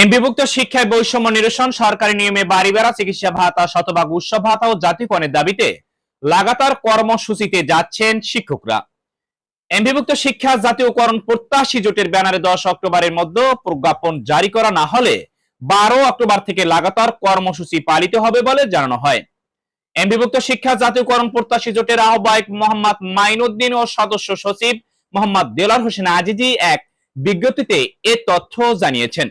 এমপিভুক্ত শিক্ষায় বৈষম্য নিরসন, সরকারি নিয়মে বাড়ি বেড়া চিকিৎসা ভাতা, শতভাগ উৎসব ভাতা ও জাতীয়করণের দাবিতে লাগাতার কর্মসূচিতে যাচ্ছেন শিক্ষকরা। এমপিভুক্ত শিক্ষা জাতীয়করণ প্রত্যাশী জোটের ব্যানারে দশ অক্টোবরের মধ্যে প্রজ্ঞাপন জারি করা না হলে বারো অক্টোবর থেকে লাগাতার কর্মসূচি পালিত হবে বলে জানানো হয়। এমপিভুক্ত শিক্ষা জাতীয়করণ প্রত্যাশী জোটের আহ্বায়ক মোহাম্মদ মাইনুদ্দিন ও সদস্য সচিব মোহাম্মদ দেলার হোসেন আজিজি এক বিজ্ঞপ্তিতে এ তথ্য জানিয়েছেন।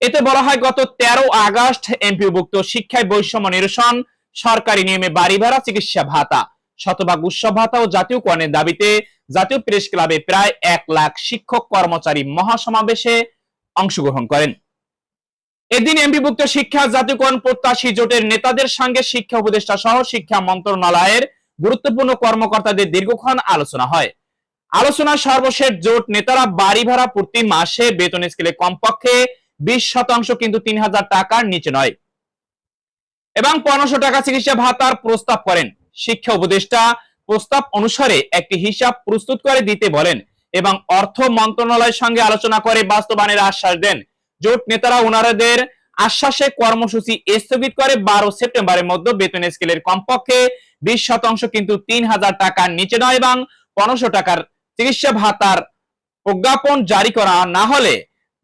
এতে বলা হয়, গত তেরো আগস্ট এমপিভুক্ত শিক্ষায় বৈষম্য নিরসন, সরকারি নিয়মে বাড়ি ভাড়া, চিকিৎসা ভাতা। শতভাগ উৎসব ভাতা ও জাতীয়করণের দাবিতে জাতীয় প্রেস ক্লাবে প্রায় এক লাখ শিক্ষক কর্মচারী মহাসমাবেশে অংশগ্রহণ করেন। এদিন এমপিভুক্ত শিক্ষা জাতীয়করণ প্রত্যাশী জোটের নেতাদের সঙ্গে শিক্ষা উপদেষ্টা সহ শিক্ষা মন্ত্রণালয়ের গুরুত্বপূর্ণ কর্মকর্তাদের দীর্ঘক্ষণ আলোচনা হয়। আলোচনায় সর্বশেষ জোট নেতারা বাড়ি ভাড়া প্রতি মাসে বেতন স্কেলে কমপক্ষে বিশ শতাংশ কিন্তু তিন হাজার টাকার নিচে নয়। এবং পনেরোশো টাকা চিকিৎসা ভাতার প্রস্তাব করেন। শিক্ষা উপদেষ্টা প্রস্তাব অনুসারে একটি হিসাব প্রস্তুত করে দিতে বলেন এবং অর্থ মন্ত্রণালয়ের সঙ্গে আলোচনা করে বাস্তবায়নের আশ্বাস দেন। জোট নেতারা ওনারাদের আশ্বাসে কর্মসূচি স্থগিত করে বারো সেপ্টেম্বরের মধ্যে বেতন স্কেলের কমপক্ষে বিশ শতাংশ কিন্তু তিন হাজার টাকার নিচে নয় এবং পনেরোশো টাকার চিকিৎসা ভাতার প্রজ্ঞাপন জারি করা না হলে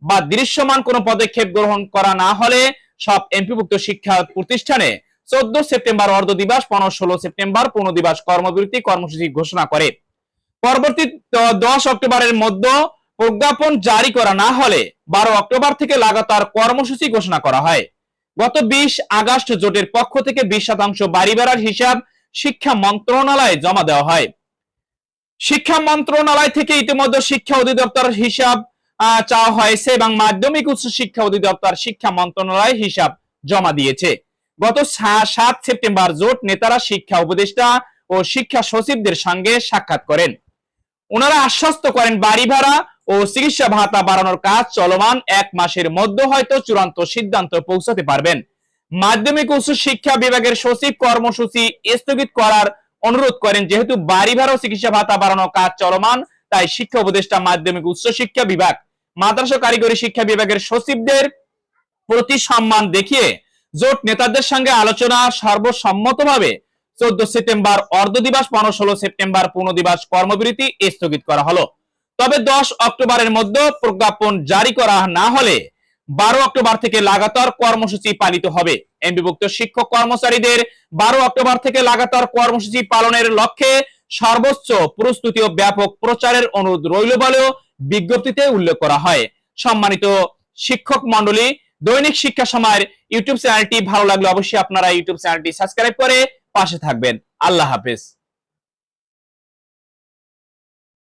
বা দৃশ্যমান কোনো পদক্ষেপ গ্রহণ করা না হলে সব এমপিভুক্ত শিক্ষা প্রতিষ্ঠানে চোদ্দ সেপ্টেম্বর অর্ধ দিবস, পনেরো ষোলো সেপ্টেম্বর পূর্ণ দিবস কর্মবিরতি কর্মসূচি ঘোষণা করে। পরবর্তী দশ অক্টোবরের মধ্যে প্রজ্ঞাপন জারি করা না হলে বারো অক্টোবর থেকে লাগাতার কর্মসূচি ঘোষণা করা হয়। গত বিশ আগস্ট জোটের পক্ষ থেকে বিশ শতাংশ বাড়ি বেড়ার হিসাব শিক্ষা মন্ত্রণালয়ে জমা দেওয়া হয়। শিক্ষা মন্ত্রণালয় থেকে ইতিমধ্যে শিক্ষা অধিদপ্তর হিসাব চাওয়া হয়েছে এবং মাধ্যমিক উচ্চ শিক্ষা অধিদপ্তর শিক্ষা মন্ত্রণালয় হিসাব জমা দিয়েছে। গত সাত সেপ্টেম্বর জোট নেতারা শিক্ষা উপদেষ্টা ও শিক্ষা সচিবদের সঙ্গে সাক্ষাৎ করেন। ওনারা আশ্বস্ত করেন বাড়ি ভাড়া ও চিকিৎসা ভাতা বাড়ানোর কাজ চলমান এক মাসের মধ্যে হয়তো চূড়ান্ত সিদ্ধান্ত পৌঁছাতে পারবেন। মাধ্যমিক উচ্চ শিক্ষা বিভাগের সচিব কর্মসূচি স্থগিত করার অনুরোধ করেন, যেহেতু বাড়ি ভাড়া ও চিকিৎসা ভাতা বাড়ানোর কাজ চলমান, তাই শিক্ষা উপদেষ্টা মাধ্যমিক উচ্চ শিক্ষা বিভাগ মাদ্রাসা কারিগরি শিক্ষা বিভাগের সচিবদের প্রতি সম্মান দেখিয়ে জোট নেতাদের সঙ্গে আলোচনা সর্বসম্মতভাবে চোদ্দ সেপ্টেম্বর অর্ধ দিবস, পনেরো ষোলো সেপ্টেম্বর পূর্ণ দিবস কর্মবিরতি স্থগিত করা হলো। তবে দশ অক্টোবরের মধ্যে প্রজ্ঞাপন জারি করা না হলে বারো অক্টোবর থেকে লাগাতার কর্মসূচি পালিত হবে। এমবিভুক্ত শিক্ষক কর্মচারীদের বারো অক্টোবর থেকে লাগাতার কর্মসূচি পালনের লক্ষ্যে সর্বোচ্চ প্রস্তুতি ও ব্যাপক প্রচারের অনুরোধ রইল বলেও বিজ্ঞপ্তিতে উল্লেখ করা হয়। সম্মানিত শিক্ষক মন্ডলী দৈনিক শিক্ষা সময়ের ইউটিউব চ্যানেলটি ভালো লাগলে অবশ্যই আপনারা ইউটিউব চ্যানেলটি সাবস্ক্রাইব করে পাশে থাকবেন। আল্লাহ হাফেজ।